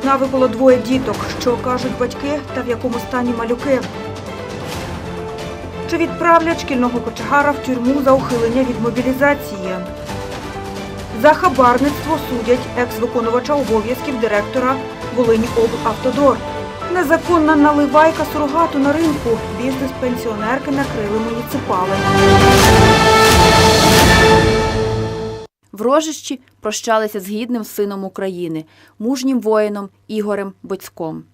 вікна випало двоє діток. Що кажуть батьки та в якому стані малюки? Чи відправлять шкільного кочегара в тюрму за ухилення від мобілізації? За хабарництво судять екс-виконувача обов'язків директора Волинь облавтодор. Незаконна наливайка сурогату на ринку. Бізнес пенсіонерки накрили муніципали. В Рожищі прощалися з гідним сином України, мужнім воїном Ігорем Боцьком.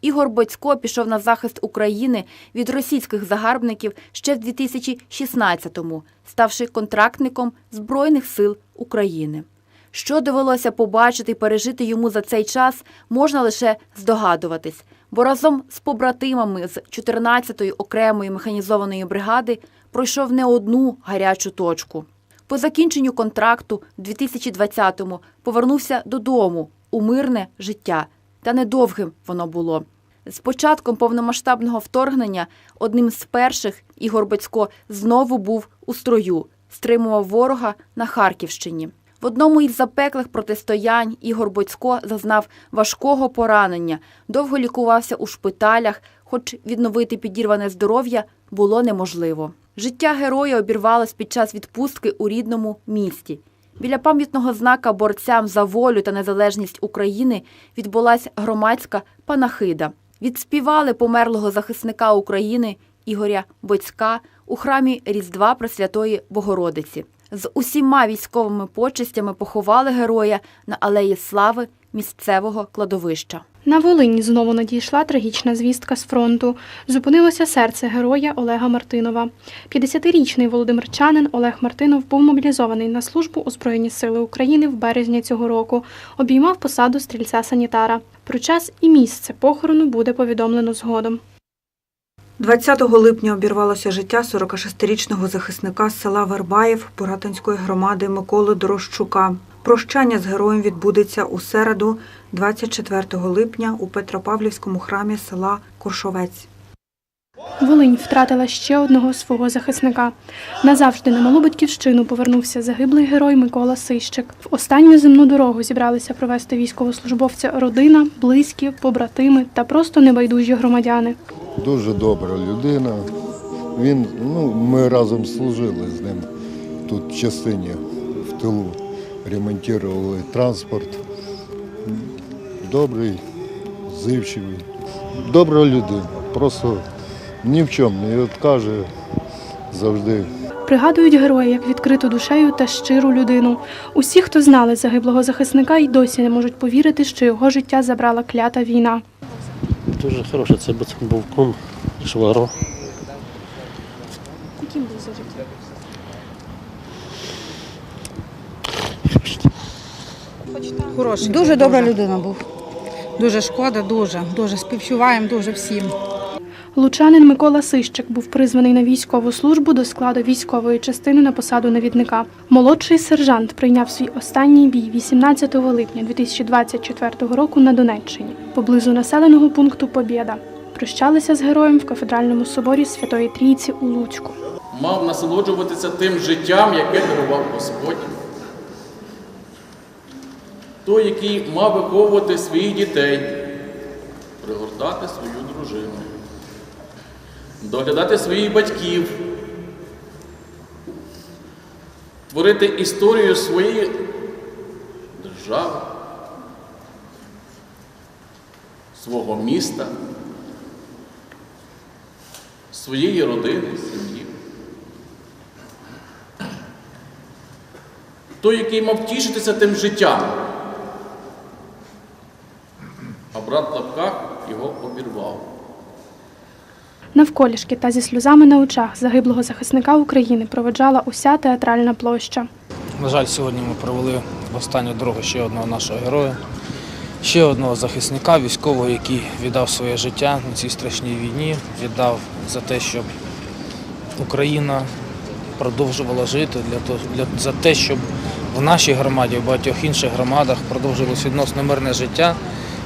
Ігор Боцько пішов на захист України від російських загарбників ще в 2016-му, ставши контрактником Збройних сил України. Що довелося побачити і пережити йому за цей час, можна лише здогадуватись, бо разом з побратимами з 14-ї окремої механізованої бригади пройшов не одну гарячу точку. По закінченню контракту в 2020-му повернувся додому у мирне життя. Та недовгим воно було. З початком повномасштабного вторгнення одним з перших Ігор Бацько знову був у строю, стримував ворога на Харківщині. В одному із запеклих протистоянь Ігор Боцько зазнав важкого поранення, довго лікувався у шпиталях, хоч відновити підірване здоров'я було неможливо. Життя героя обірвалось під час відпустки у рідному місті. Біля пам'ятного знака борцям за волю та незалежність України відбулася громадська панахида. Відспівали померлого захисника України Ігоря Боцька у храмі Різдва Пресвятої Богородиці. З усіма військовими почестями поховали героя на алеї слави місцевого кладовища. На Волині знову надійшла трагічна звістка з фронту. Зупинилося серце героя Олега Мартинова. 50-річний володимирчанин Олег Мартинов був мобілізований на службу у Збройні Сили України в березні цього року. Обіймав посаду стрільця-санітара. Про час і місце похорону буде повідомлено згодом. 20 липня обірвалося життя 46-річного захисника з села Вербаїв Поратинської громади Миколи Дорощука. Прощання з героєм відбудеться у середу, 24 липня, у Петропавлівському храмі села Коршовець. Волинь втратила ще одного свого захисника. Назавжди на малу батьківщину повернувся загиблий герой Микола Сищик. В останню земну дорогу зібралися провести військовослужбовця родина, близькі, побратими та просто небайдужі громадяни. Дуже добра людина. Він, ну, ми разом служили з ним тут в частині в тилу, ремонтували транспорт. Добрий, зивчивий. Добра людина. Просто ні в чому не відкаже завжди. Пригадують героя як відкриту душею та щиру людину. Усі, хто знали загиблого захисника, й досі не можуть повірити, що його життя забрала клята війна. Дуже хороший, це був- був кум Шваро. Яким був за життя? Хороший. Дуже добра людина був. Дуже шкода, дуже, дуже співчуваємо, дуже всім. Лучанин Микола Сищик був призваний на військову службу до складу військової частини на посаду навідника. Молодший сержант прийняв свій останній бій 18 липня 2024 року на Донеччині, поблизу населеного пункту Побєда. Прощалися з героєм в кафедральному соборі Святої Трійці у Луцьку. мав насолоджуватися тим життям, яке дарував Господь. Той, який мав виховувати своїх дітей, пригортати свою дружину, доглядати своїх батьків, творити історію своєї держави, свого міста, своєї родини, сім'ї. Той, який мав тішитися тим життям, а брат в лапках його обірвав. Навколішки та зі сльозами на очах загиблого захисника України проведжала уся театральна площа. На жаль, сьогодні ми провели в останню дорогу ще одного нашого героя, ще одного захисника, військового, який віддав своє життя на цій страшній війні, віддав за те, щоб Україна продовжувала жити, для того, для, за те, щоб в нашій громаді, в багатьох інших громадах продовжилось відносно мирне життя.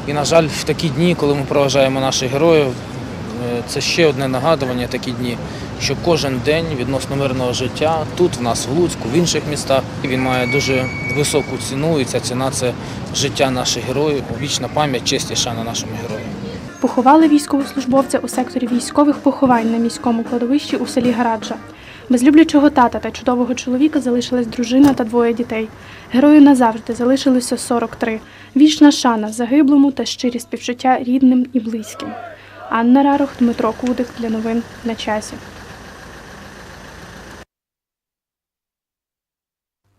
І, на жаль, в такі дні, коли ми проважаємо наших героїв, е, це ще одне нагадування такі дні, що кожен день відносно мирного життя тут, в нас в Луцьку, в інших містах, він має дуже високу ціну, і ця ціна це життя наших героїв, вічна пам'ять, честь і шана нашим героям. Поховали військовослужбовця у секторі військових поховань на міському кладовищі у селі Гараджа. Без люблячого тата та чудового чоловіка залишилась дружина та двоє дітей. Герою назавжди залишилося 43. Вічна шана загиблому та щирі співчуття рідним і близьким. Анна Рарох, Дмитро Кудик для новин на часі.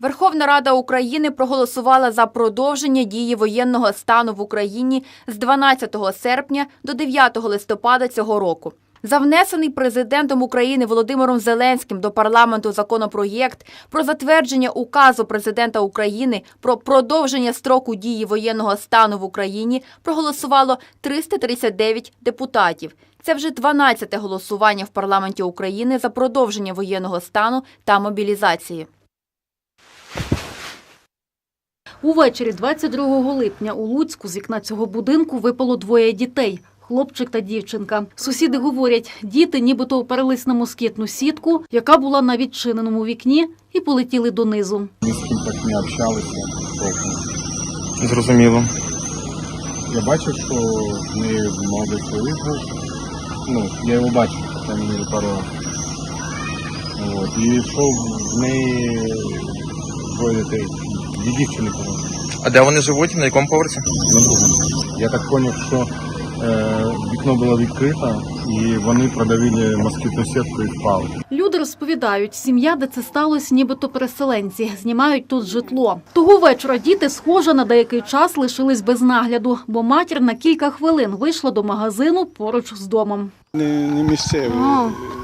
Верховна Рада України проголосувала за продовження дії воєнного стану в Україні з 12 серпня до 9 листопада цього року. За внесений президентом України Володимиром Зеленським до парламенту законопроєкт про затвердження указу президента України про продовження строку дії воєнного стану в Україні проголосувало 339 депутатів. Це вже 12-те голосування в парламенті України за продовження воєнного стану та мобілізації. Увечері 22 липня у Луцьку з вікна цього будинку випало двоє дітей. Хлопчик та дівчинка. Сусіди говорять, діти нібито оперлись на москітну сітку, яка була на відчиненому вікні, і полетіли донизу. Ми з ким так не общалися. Зрозуміло. Я бачив, що в неї молодий чоловік був. Ну, я його бачив, крайней мере, пару. От. І йшов в неї двоє дітей. Дві дівчини, по-моєму. А де вони живуть? На якому поверсі? На другому. Я так зрозумів, що вікно було відкрите, і вони продавили москітну сітку і впали. Люди розповідають, сім'я, де це сталося, нібито переселенці, знімають тут житло. Того вечора діти, схоже, на деякий час лишились без нагляду, бо матір на кілька хвилин вийшла до магазину поруч з домом. Не, не місцеві.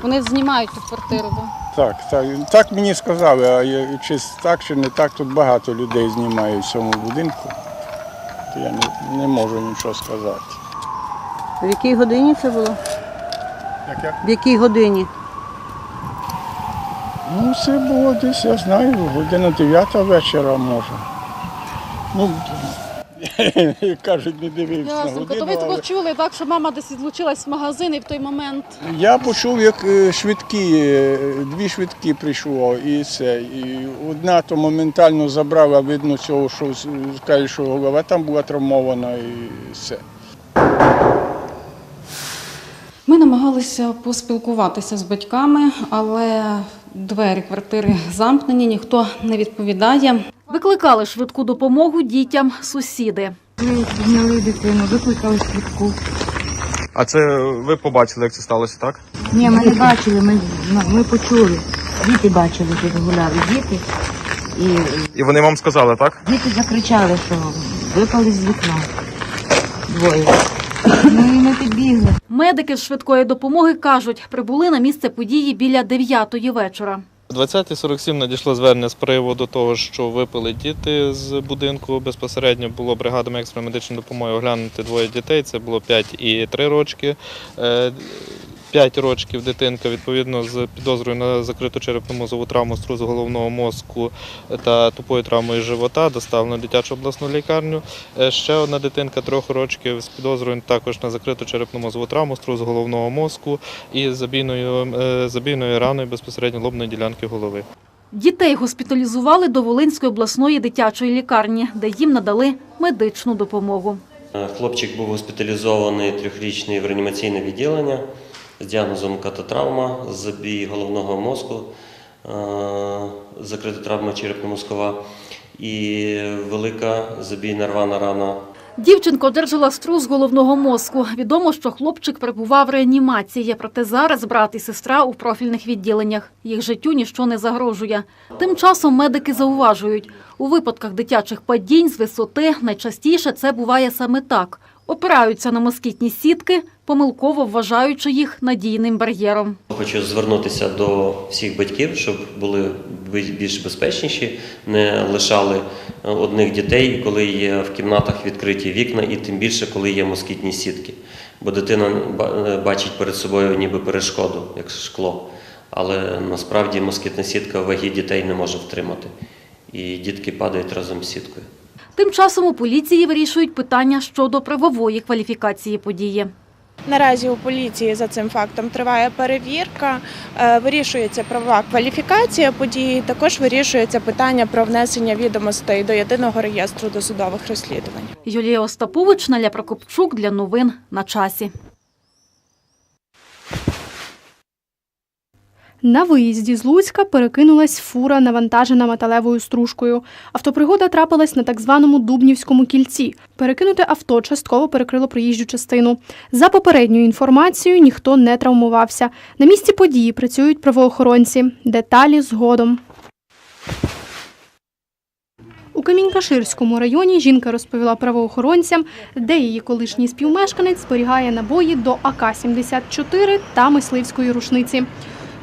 вони знімають ту квартиру. Так, так, так мені сказали, а я, чи так, чи не так, тут багато людей знімають в цьому будинку. То я не, не можу нічого сказати. В якій годині це було? Яке? В якій годині? Ну, це було десь, я знаю, година 9 вечора може. Ну, як кажуть, не дивився на годину. але чули, так, що мама десь відлучилась в магазин і в той момент. Я почув, як е, швидкі, е, дві швидкі прийшло, і це. І одна то моментально забрала, видно цього, що з- каже, що голова там була травмована і все. Ми намагалися поспілкуватися з батьками, але двері квартири замкнені, ніхто не відповідає. Викликали швидку допомогу дітям сусіди. Зняли дитину, викликали швидку. А це ви побачили, як це сталося, так? Ні, ми не бачили, ми, ми почули. Діти бачили, що гуляли діти. І І вони вам сказали, так? діти закричали, що випали з вікна. Двоє. Ну і ми підбігли. Медики з швидкої допомоги кажуть, прибули на місце події біля 9 вечора. 20.47 надійшло звернення з приводу того, що випили діти з будинку. Безпосередньо було бригадами екстремедичної допомоги оглянути двоє дітей. Це було 5 і 3 рочки. 5 рочків дитинка відповідно з підозрою на закриту черепно-мозову травму, струс головного мозку та тупою травмою живота доставлено в дитячу обласну лікарню. Е, Ще одна дитинка трьох рочків з підозрою також на закриту черепно-мозову травму, струс головного мозку і забійною, е, забійною раною безпосередньо лобної ділянки голови. Дітей госпіталізували до Волинської обласної дитячої лікарні, де їм надали медичну допомогу. Хлопчик був госпіталізований трьохрічний в реанімаційне відділення з діагнозом кататравма, забій головного мозку, е, закрита травма черепно-мозкова і велика забійна рвана рана Дівчинка одержала струс головного мозку. Відомо, що хлопчик перебував в реанімації, проте зараз брат і сестра у профільних відділеннях. Їх життю ніщо не загрожує. Тим часом медики зауважують, у випадках дитячих падінь з висоти найчастіше це буває саме так. Опираються на москітні сітки, помилково вважаючи їх надійним бар'єром. Хочу звернутися до всіх батьків, щоб були більш безпечніші, не лишали одних дітей, коли є в кімнатах відкриті вікна, і тим більше, коли є москітні сітки. Бо дитина бачить перед собою ніби перешкоду, як шкло. Але насправді москітна сітка ваги дітей не може втримати. І дітки падають разом з сіткою. Тим часом у поліції вирішують питання щодо правової кваліфікації події. Наразі у поліції за цим фактом триває перевірка, е, вирішується правова кваліфікація події. Також вирішується питання про внесення відомостей до єдиного реєстру досудових розслідувань. Юлія Остапович, Наля Прокопчук для новин на часі. На виїзді з Луцька перекинулась фура, навантажена металевою стружкою. Автопригода трапилась на так званому Дубнівському кільці. Перекинуте авто частково перекрило проїжджу частину. За попередньою інформацією, ніхто не травмувався. На місці події працюють правоохоронці. Деталі згодом. У Камінькаширському районі жінка розповіла правоохоронцям, де її колишній співмешканець зберігає набої до АК-74 та мисливської рушниці.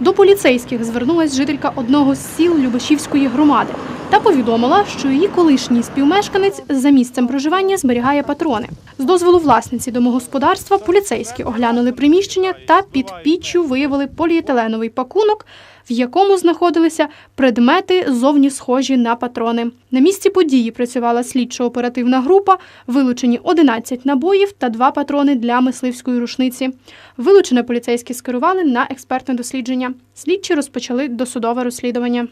До поліцейських звернулась жителька одного з сіл Любешівської громади та повідомила, що її колишній співмешканець за місцем проживання зберігає патрони. З дозволу власниці домогосподарства поліцейські оглянули приміщення та під піччю виявили поліетиленовий пакунок, в якому знаходилися предмети зовні схожі на патрони. На місці події працювала слідчо-оперативна група, вилучені 11 набоїв та 2 патрони для мисливської рушниці. Вилучене поліцейські скерували на експертне дослідження. Слідчі розпочали досудове розслідування.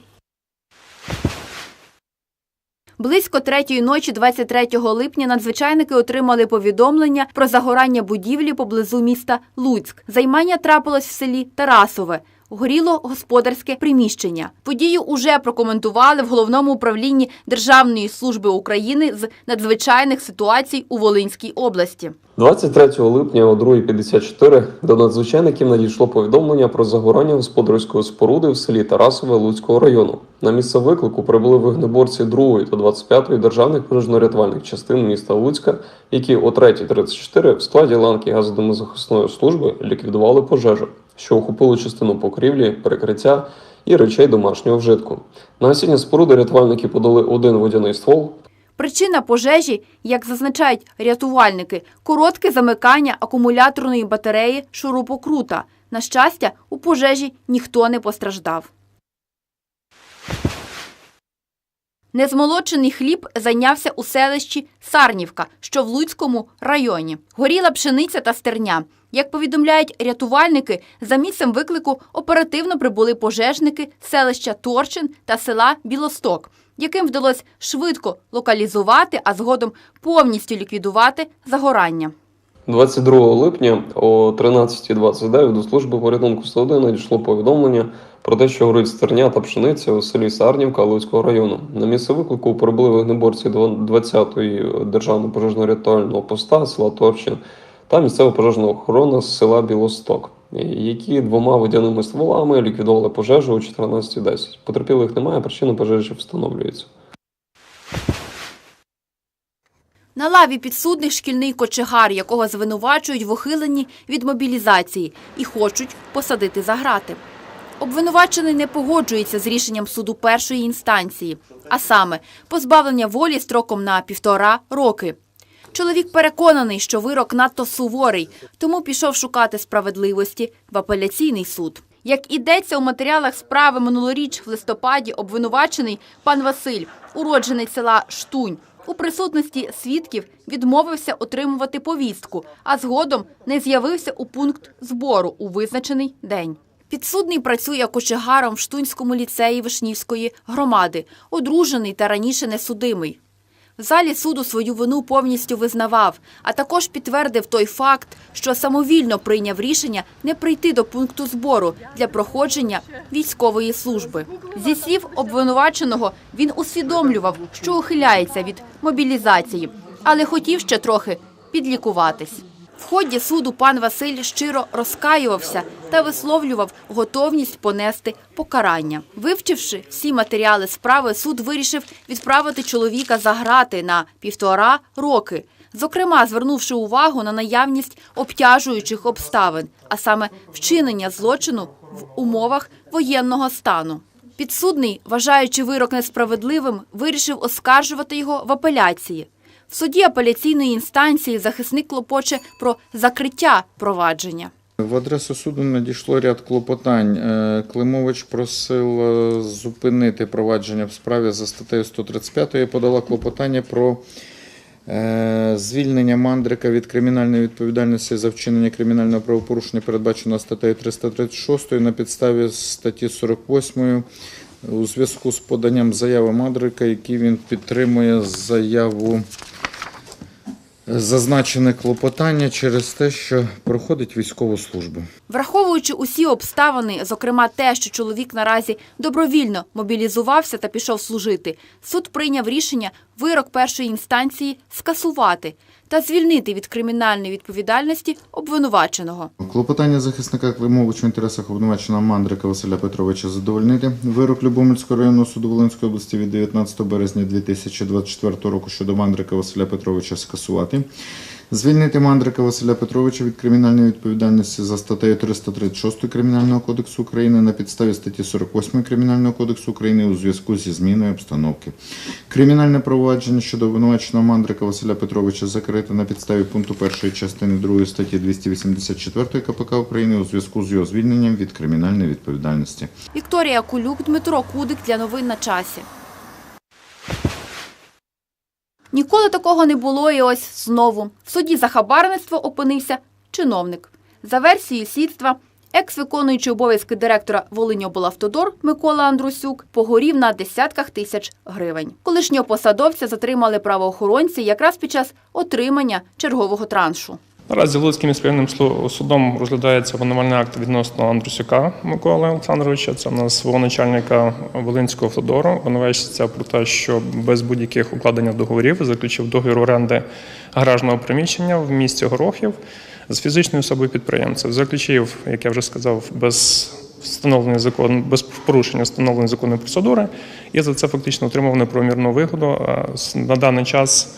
Близько третьої ночі 23 липня надзвичайники отримали повідомлення про загорання будівлі поблизу міста Луцьк. Займання трапилось в селі Тарасове. Горіло господарське приміщення. Подію уже прокоментували в головному управлінні Державної служби України з надзвичайних ситуацій у Волинській області. 23 липня о 2.54 до надзвичайників надійшло повідомлення про загорання господарської споруди в селі Тарасове Луцького району. На місце виклику прибули вогнеборці 2 та 25 державних пожежно-рятувальних частин міста Луцька, які о 3.34 в складі ланки газодомозахисної служби ліквідували пожежу, що охопили частину покрівлі, перекриття і речей домашнього вжитку. На осінні споруди рятувальники подали один водяний ствол, Причина пожежі, як зазначають рятувальники, коротке замикання акумуляторної батареї шурупокрута. На щастя, у пожежі ніхто не постраждав. Незмолочений хліб зайнявся у селищі Сарнівка, що в Луцькому районі. Горіла пшениця та стерня. Як повідомляють рятувальники, за місцем виклику оперативно прибули пожежники селища Торчин та села Білосток, яким вдалося швидко локалізувати, а згодом повністю ліквідувати загорання. 22 липня о 13.29 до служби порятунку 101 надійшло повідомлення про те, що горить стерня та пшениця у селі Сарнівка Луцького району. На місце виклику прибули вогнеборці 20-ї державного пожежно-рятувального поста села Торчин та місцева пожежна охорона з села Білосток, які двома водяними стволами ліквідували пожежу о 14.10. Потерпілих немає, причина пожежі встановлюється. На лаві підсудних шкільний кочегар, якого звинувачують в ухиленні від мобілізації і хочуть посадити за грати. Обвинувачений не погоджується з рішенням суду першої інстанції, а саме позбавлення волі строком на півтора роки. Чоловік переконаний, що вирок надто суворий, тому пішов шукати справедливості в апеляційний суд. Як ідеться у матеріалах справи минулоріч в листопаді, обвинувачений пан Василь, уродженець села Штунь, у присутності свідків відмовився отримувати повістку, а згодом не з'явився у пункт збору у визначений день. Підсудний працює кочегаром в Штунському ліцеї Вишнівської громади, одружений та раніше несудимий. В залі суду свою вину повністю визнавав, а також підтвердив той факт, що самовільно прийняв рішення не прийти до пункту збору для проходження військової служби. Зі слів обвинуваченого, він усвідомлював, що ухиляється від мобілізації, але хотів ще трохи підлікуватись. В ході суду пан Василь щиро розкаювався та висловлював готовність понести покарання. Вивчивши всі матеріали справи, суд вирішив відправити чоловіка за грати на півтора роки, зокрема звернувши увагу на наявність обтяжуючих обставин, а саме вчинення злочину в умовах воєнного стану. Підсудний, вважаючи вирок несправедливим, вирішив оскаржувати його в апеляції. В суді апеляційної інстанції захисник клопоче про закриття провадження. В адресу суду надійшло ряд клопотань. Е, Климович просив е, зупинити провадження в справі за статтею 135 і подала клопотання про Е, Звільнення мандрика від кримінальної відповідальності за вчинення кримінального правопорушення передбачено статтею 336 на підставі статті 48 у зв'язку з поданням заяви мандрика, які він підтримує заяву зазначене клопотання через те, що проходить військову службу. Враховуючи усі обставини, зокрема те, що чоловік наразі добровільно мобілізувався та пішов служити, суд прийняв рішення вирок першої інстанції скасувати та звільнити від кримінальної відповідальності обвинуваченого. Клопотання захисника Климовича в інтересах обвинуваченого Мандрика Василя Петровича задовольнити. Вирок Любомельського районного суду Волинської області від 19 березня 2024 року щодо Мандрика Василя Петровича скасувати. Звільнити Мандрика Василя Петровича від кримінальної відповідальності за статтею 336 Кримінального кодексу України на підставі статті 48 Кримінального кодексу України у зв'язку зі зміною обстановки. Кримінальне провадження щодо обвинуваченого Мандрика Василя Петровича закрите на підставі пункту 1 частини 2 статті 284 КПК України у зв'язку з його звільненням від кримінальної відповідальності. Вікторія Кулюк, Дмитро Кудик для новин на часі. Ніколи такого не було і ось знову. В суді за хабарництво опинився чиновник. За версією слідства, екс-виконуючий обов'язки директора Волиньоблавтодор Микола Андрусюк погорів на десятках тисяч гривень. Колишнього посадовця затримали правоохоронці якраз під час отримання чергового траншу. Наразі Луцьким слу- судом розглядається обвинувальний акт відносно Андрусюка Миколи Олександровича. Це у нас начальника Волинського Федору. Обвинувачується про те, що без будь-яких укладення договорів заключив договір оренди гаражного приміщення в місті Горохів з фізичною особою підприємцем. Заключив, як я вже сказав, без встановлений закон, без порушення встановленої законної процедури, і за це фактично отримав неправомірну вигоду. На даний час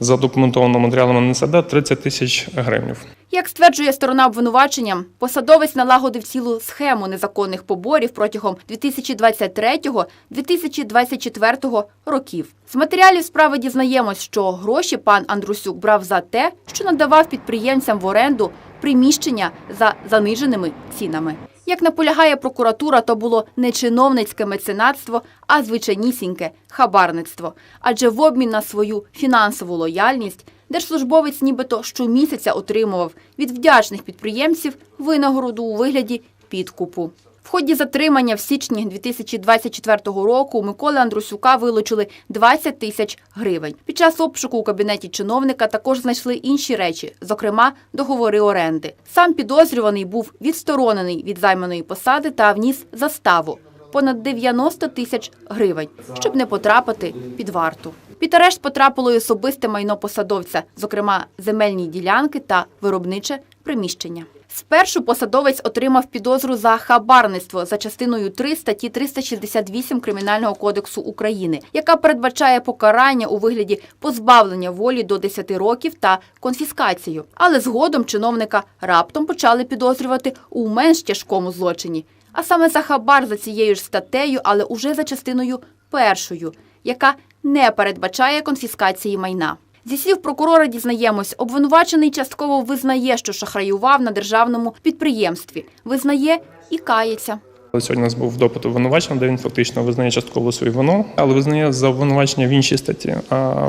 задокументовано матеріалами НСД 30 тисяч гривень. Як стверджує сторона обвинувачення, посадовець налагодив цілу схему незаконних поборів протягом 2023-2024 років. З матеріалів справи дізнаємось, що гроші пан Андрусюк брав за те, що надавав підприємцям в оренду приміщення за заниженими цінами. Як наполягає прокуратура, то було не чиновницьке меценатство, а звичайнісіньке хабарництво. Адже в обмін на свою фінансову лояльність держслужбовець нібито щомісяця отримував від вдячних підприємців винагороду у вигляді підкупу. В ході затримання в січні 2024 року Миколи Андрусюка вилучили 20 тисяч гривень. Під час обшуку у кабінеті чиновника також знайшли інші речі, зокрема договори оренди. Сам підозрюваний був відсторонений від займаної посади та вніс заставу понад 90 тисяч гривень, щоб не потрапити під варту. Під арешт потрапило й особисте майно посадовця, зокрема земельні ділянки та виробниче приміщення. Спершу посадовець отримав підозру за хабарництво за частиною 3 статті 368 Кримінального кодексу України, яка передбачає покарання у вигляді позбавлення волі до 10 років та конфіскацію. Але згодом чиновника раптом почали підозрювати у менш тяжкому злочині, а саме за хабар за цією ж статтею, але уже за частиною першою, яка не передбачає конфіскації майна. Зі слів прокурора дізнаємось, обвинувачений частково визнає, що шахраював на державному підприємстві, визнає і кається. Сьогодні у нас був допит обвинувачення, де він фактично визнає частково свою вину, але визнає за обвинувачення в іншій статті, а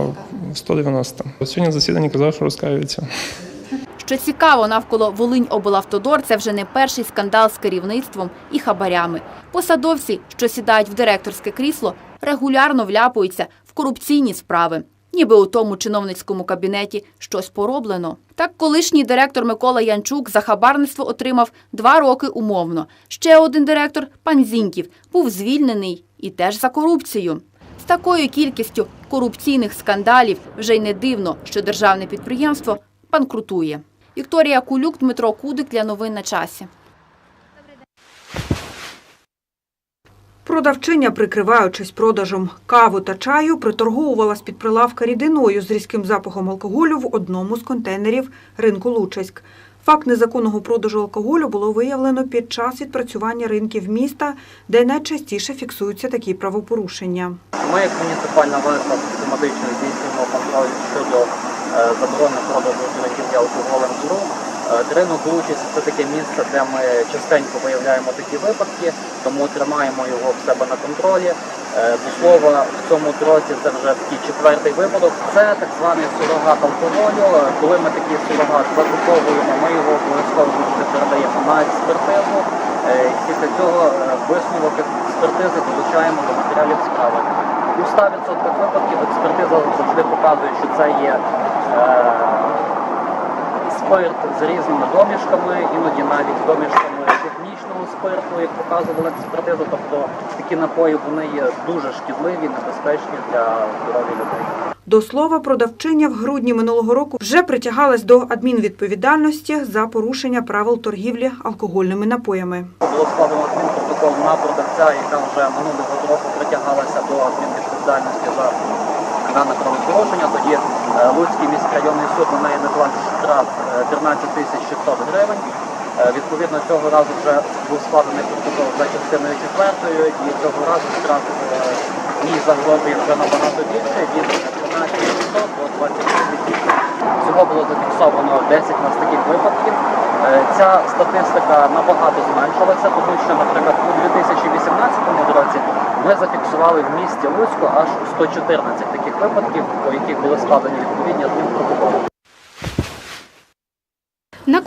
190. Сьогодні засідання казав, що розкаюється. Що цікаво, навколо Волинь облавтодор це вже не перший скандал з керівництвом і хабарями. Посадовці, що сідають в директорське крісло, регулярно вляпуються в корупційні справи. Ніби у тому чиновницькому кабінеті щось пороблено. Так, колишній директор Микола Янчук за хабарництво отримав два роки умовно. Ще один директор, пан Зіньків, був звільнений і теж за корупцію. З такою кількістю корупційних скандалів вже й не дивно, що державне підприємство банкрутує. Вікторія Кулюк, Дмитро Кудик для новин на часі. Продавчиня, прикриваючись продажем кави та чаю, приторговувала з-під прилавка рідиною з різким запахом алкоголю в одному з контейнерів ринку Лучеськ. Факт незаконного продажу алкоголю було виявлено під час відпрацювання ринків міста, де найчастіше фіксуються такі правопорушення. Ми, як муніципальна варта, систематично здійснюємо контроль щодо е, заборони продажу алкоголем з Ринок Лучиць – це таке місце, де ми частенько виявляємо такі випадки, тому тримаємо його в себе на контролі. Е, Е, До в цьому році це вже такий четвертий випадок. Це так званий сурогат алкоголю. Е, Коли ми такий сурогат закуповуємо, ми його обов'язково передаємо на експертизу. Е, Після цього е, висновок експертизи долучаємо до матеріалів справи. У 100% випадків експертиза завжди показує, що це є е, спирт з різними домішками, іноді навіть домішками технічного спирту, як показувала експертиза. Тобто такі напої вони є дуже шкідливі, небезпечні для здоров'я людей. До слова, продавчиня в грудні минулого року вже притягалась до адмінвідповідальності за порушення правил торгівлі алкогольними напоями. Було складено адмінпротокол на продавця, яка вже минулого року притягалася до адмінвідповідальності за дане правопорушення. Тоді е, Луцький міськрайонний суд на неї наклав штраф е, 13 тисяч 600 гривень. Е, Відповідно, цього разу вже був складений протокол за частиною четвертою, і цього разу штраф е, їй вже набагато більше від 13 600 до 23 тисяч. Всього було зафіксовано 10 у нас таких випадків. Е, Ця статистика набагато зменшилася, тому що, наприклад, у 2018 році ми зафіксували в місті Луцьку аж 114 таких випадків, по яких були складені відповідні адмінпротоколи.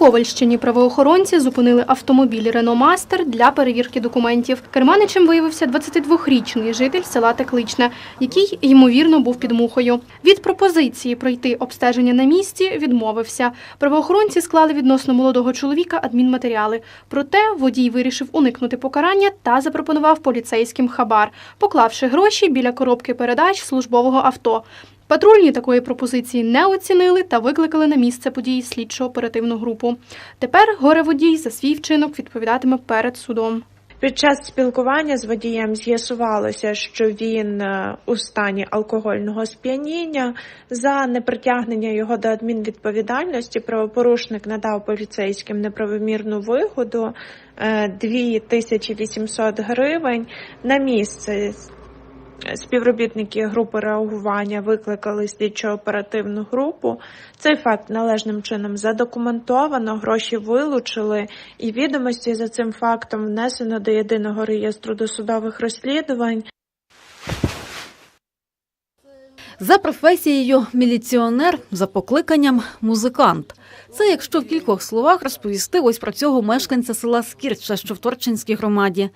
Ковальщині правоохоронці зупинили автомобіль Рено Мастер для перевірки документів. Керманичем виявився 22-річний житель села Текличне, який ймовірно був під мухою. Від пропозиції пройти обстеження на місці відмовився. Правоохоронці склали відносно молодого чоловіка адмінматеріали. Проте водій вирішив уникнути покарання та запропонував поліцейським хабар, поклавши гроші біля коробки передач службового авто. Патрульні такої пропозиції не оцінили та викликали на місце події слідчо-оперативну групу. Тепер горе-водій за свій вчинок відповідатиме перед судом. Під час спілкування з водієм з'ясувалося, що він е, у стані алкогольного сп'яніння. За непритягнення його до адмінвідповідальності правопорушник надав поліцейським неправомірну вигоду е, 2800 гривень. На місце співробітники групи реагування викликали слідчо-оперативну групу. Цей факт належним чином задокументовано, гроші вилучили, і відомості за цим фактом внесено до єдиного реєстру досудових розслідувань. За професією міліціонер, за покликанням музикант. Це якщо в кількох словах розповісти ось про цього мешканця села Скірча, що в Торчинській громаді.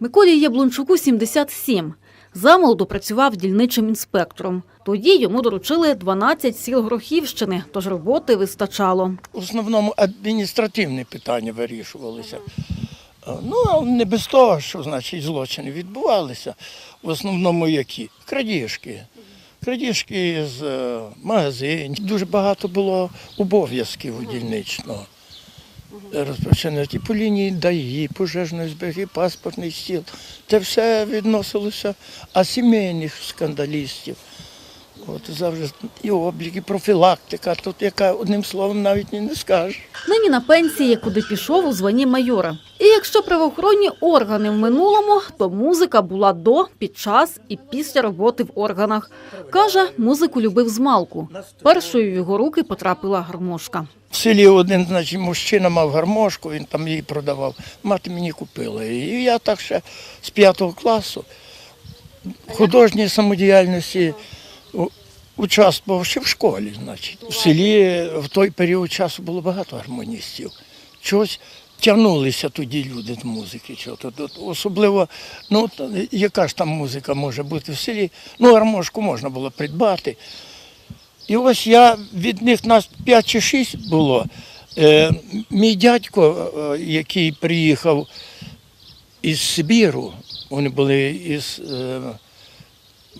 Миколі Яблунчуку 77. Замолоду працював дільничим інспектором. Тоді йому доручили 12 сіл Грохівщини, тож роботи вистачало. В основному адміністративні питання вирішувалися. Ну, не без того, що значить злочини відбувалися. В основному які? Крадіжки. Крадіжки з е, магазинів. Дуже багато було обов'язків у дільничного. Розпочинають і по лінії ДАІ, пожежної збіги, паспортний стіл. Це все відносилося, а сімейних скандалістів. От завжди і облік, і профілактика, тут яка одним словом навіть і не скажеш. Нині на пенсії, куди пішов у званні майора. І якщо правоохоронні органи в минулому, то музика була до, під час і після роботи в органах. Каже, музику любив з малку. Першою в його руки потрапила гармошка. В селі один, значить, мужчина мав гармошку, він там її продавав. Мати мені купила. І я так ще з п'ятого класу художньої самодіяльності участвував ще в школі. Значить. В селі в той період часу було багато гармоністів. Чогось тягнулися тоді люди до музики. Особливо, ну, яка ж там музика може бути в селі? Ну, гармошку можна було придбати. І ось я від них нас 5 чи 6 було. Е, мій дядько, е, який приїхав із Сибіру, вони були із, е,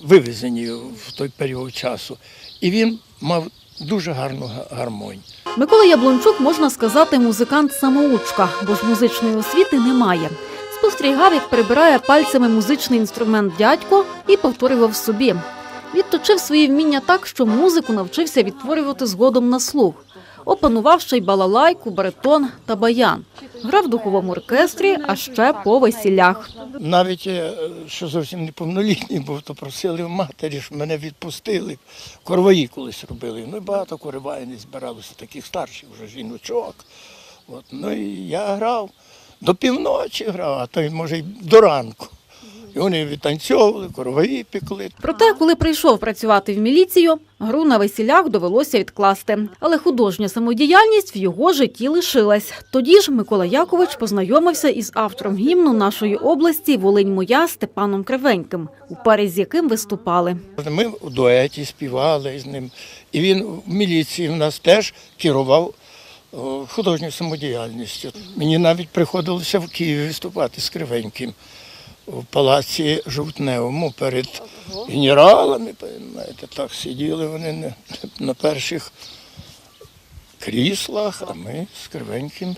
вивезені в той період часу, і він мав дуже гарну га- гармонію. Микола Яблончук, можна сказати, музикант-самоучка, бо ж музичної освіти немає. Спостерігав, як перебирає пальцями музичний інструмент дядько і повторював собі. Відточив свої вміння так, що музику навчився відтворювати згодом на слух. Опанував ще й балалайку, баритон та баян. Грав в духовому оркестрі, а ще по весіллях. Навіть е, що зовсім неповнолітній був, то просили матері, щоб мене відпустили. Корваї колись робили. Ну і багато не збиралося, таких старших вже жіночок. От. Ну і я грав до півночі грав, а то й може й до ранку. І вони відтанцьовували, короваї пекли. Проте, коли прийшов працювати в міліцію, гру на весілях довелося відкласти. Але художня самодіяльність в його житті лишилась. Тоді ж Микола Якович познайомився із автором гімну нашої області Волинь моя Степаном Кривеньким, у парі з яким виступали. Ми у дуеті співали з ним. І він в міліції в нас теж керував художньою самодіяльністю. Мені навіть приходилося в Києві виступати з Кривеньким в палаці Жовтневому перед генералами. Знаєте, так сиділи вони на перших кріслах, а ми з Кривеньким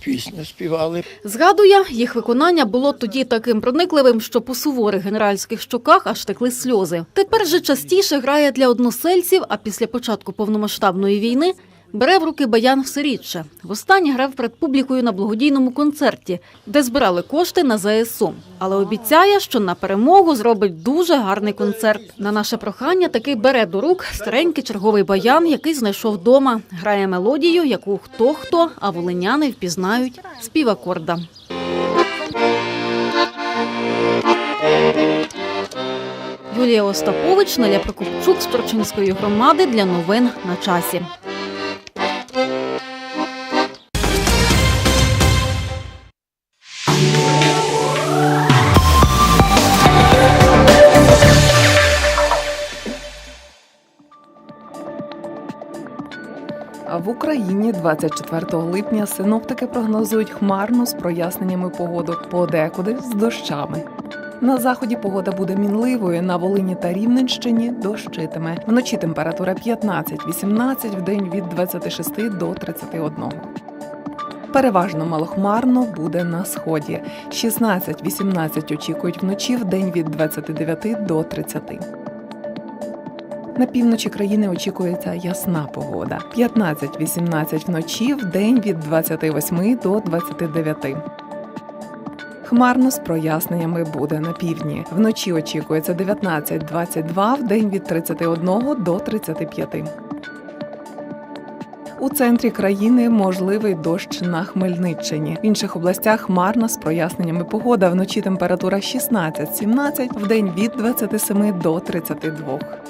пісню співали. Згадує, їх виконання було тоді таким проникливим, що по суворих генеральських щоках аж текли сльози. Тепер же частіше грає для односельців, а після початку повномасштабної війни бере в руки баян все рідше. Востаннє грав перед публікою на благодійному концерті, де збирали кошти на ЗСУ. Але обіцяє, що на перемогу зробить дуже гарний концерт. На наше прохання таки бере до рук старенький черговий баян, який знайшов вдома. Грає мелодію, яку хто хто, а волиняни впізнають спів акорда. Юлія Остапович, Неля Прокопчук з Торчинської громади для новин на часі. Україні 24 липня синоптики прогнозують хмарну з проясненнями погоду, подекуди з дощами. На заході погода буде мінливою, на Волині та Рівненщині дощитиме. Вночі температура 15-18, вдень від 26 до 31. Переважно малохмарно буде на сході. 16-18 очікують вночі, вдень від 29 до 30. На півночі країни очікується ясна погода. 15-18 вночі, вдень від 28 до 29. Хмарно з проясненнями буде на півдні. Вночі очікується 19-22, вдень від 31 до 35. У центрі країни можливий дощ на Хмельниччині. В інших областях хмарна з проясненнями погода. Вночі температура 16-17, вдень від 27 до 32.